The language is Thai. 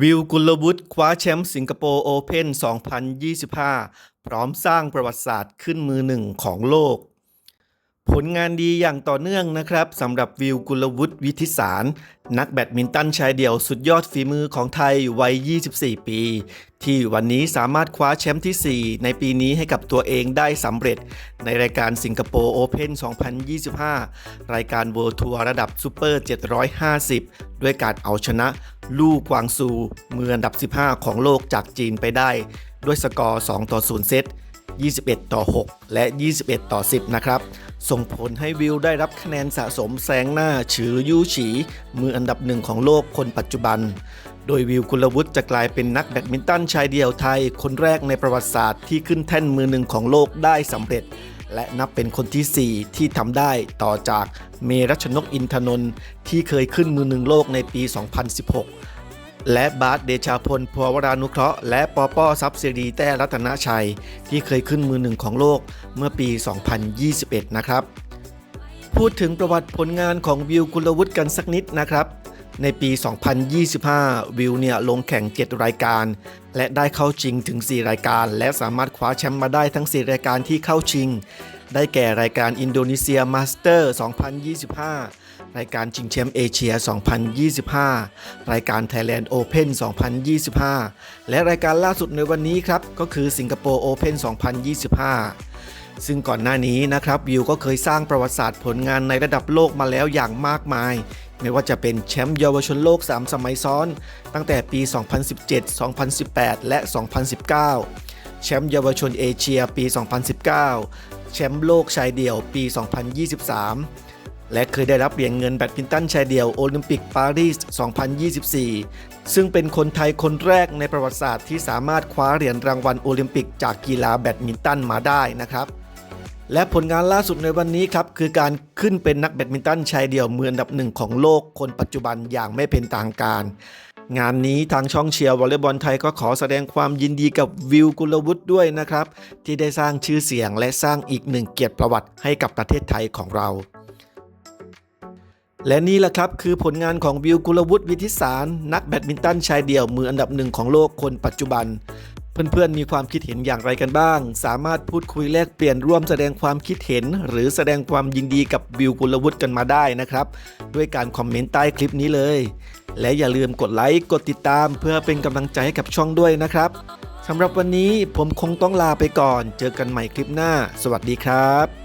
วิวกุลวุฒิคว้าแชมป์สิงคโปร์โอเพ่น 2025 พร้อมสร้างประวัติศาสตร์ขึ้นมือหนึ่งของโลก ผลงานดีอย่างต่อเนื่องนะครับสำหรับวิวกุลวุฒิวิทิสาร นักแบดมินตันชายเดี่ยวสุดยอดฝีมือของไทยวัย 24 ปี ที่วันนี้สามารถคว้าแชมป์ที่ 4 ในปีนี้ให้กับตัวเองได้สำเร็จ ในรายการสิงคโปร์โอเพ่น 2025 รายการเวิลด์ทัวร์ระดับซูเปอร์ 750 ด้วยการเอาชนะลู่กวางซูมืออันดับ 15 ของโลกจากจีนไปได้ ด้วยสกอร์ 2 ต่อ 0 เซต 21 ต่อ 6 และ 21 ต่อ 10 นะครับ ส่งผลให้วิวได้รับคะแนนสะสมแซงหน้า ฉือยู่ฉี มืออันดับหนึ่งของโลกคนปัจจุบัน โดยวิวกุลวุฒิจะกลายเป็นนักแบดมินตันชายเดี่ยวไทย คนแรกในประวัติศาสตร์ที่ขึ้นแท่นมือหนึ่งของโลกได้สำเร็จ และนับเป็นคนที่ 4 ที่ทำได้ต่อจากเมรัชนกอินทนนท์ที่เคยขึ้นมือหนึ่งโลกในปี 2016 และบาสเดชาพลพวรานุเคราะห์และปอป้อซับซิรีแต้รัตนชัย ที่เคยขึ้นมือหนึ่งของโลกเมื่อปี 2021 นะครับพูดถึงประวัติผลงานของวิวกุลวุฒิกันสักนิดนะครับ ในปี 2025 วิวเนี่ยลงแข่ง 7 รายการ และได้เข้าชิงถึง 4 รายการ และสามารถคว้าแชมป์มาได้ทั้ง 4 รายการที่เข้าชิง ได้แก่รายการอินโดนีเซียมาสเตอร์ 2025 รายการชิงแชมป์เอเชีย 2025 รายการ Thailand Open 2025 และรายการล่าสุดในวันนี้ครับ ก็คือสิงคโปร์ Open 2025ซึ่งก่อนหน้านี้นะครับวิวก็เคยสร้างประวัติศาสตร์ผลงานในระดับโลกมาแล้วอย่างมากมาย ไม่ว่าจะเป็นแชมป์เยาวชนโลก 3 สมัยซ้อน ตั้งแต่ปี 2017 2018 และ 2019 แชมป์เยาวชนเอเชียปี 2019 แชมป์โลกชายเดี่ยวปี 2023 และเคยได้รับเหรียญเงินแบดมินตันชายเดี่ยวโอลิมปิกปารีส 2024 ซึ่งเป็นคนไทยคนแรกในประวัติศาสตร์ที่สามารถคว้าเหรียญรางวัลโอลิมปิกจากกีฬาแบดมินตันมาได้นะครับ และผลงานล่าสุดในวันนี้ครับ คือการขึ้นเป็นนักแบดมินตันชายเดี่ยวมืออันดับหนึ่งของโลกคนปัจจุบันอย่างไม่เป็นทางการ งานนี้ทางช่องเชียร์วอลเลย์บอลไทยก็ขอแสดงความยินดีกับวิวกุลวุฒิด้วยนะครับ ที่ได้สร้างชื่อเสียงและสร้างอีกหนึ่งเกียรติประวัติให้กับประเทศไทยของเราและนี่แหละครับคือผลงานของวิวกุลวุฒิวิทิสาร นักแบดมินตันชายเดี่ยวมืออันดับหนึ่งของโลกคนปัจจุบัน เพื่อนๆ มีความคิดเห็นอย่างไรกันบ้าง สามารถพูดคุยแลกเปลี่ยนร่วมแสดงความคิดเห็น หรือแสดงความยินดีกับวิวกุลวุฒิกันมาได้นะครับ ด้วยการคอมเมนต์ใต้คลิปนี้เลย และอย่าลืมกดไลค์ กดติดตาม เพื่อเป็นกำลังใจให้กับช่องด้วยนะครับสำหรับวันนี้ผมคงต้องลาไปก่อน เจอกันใหม่คลิปหน้า สวัสดีครับ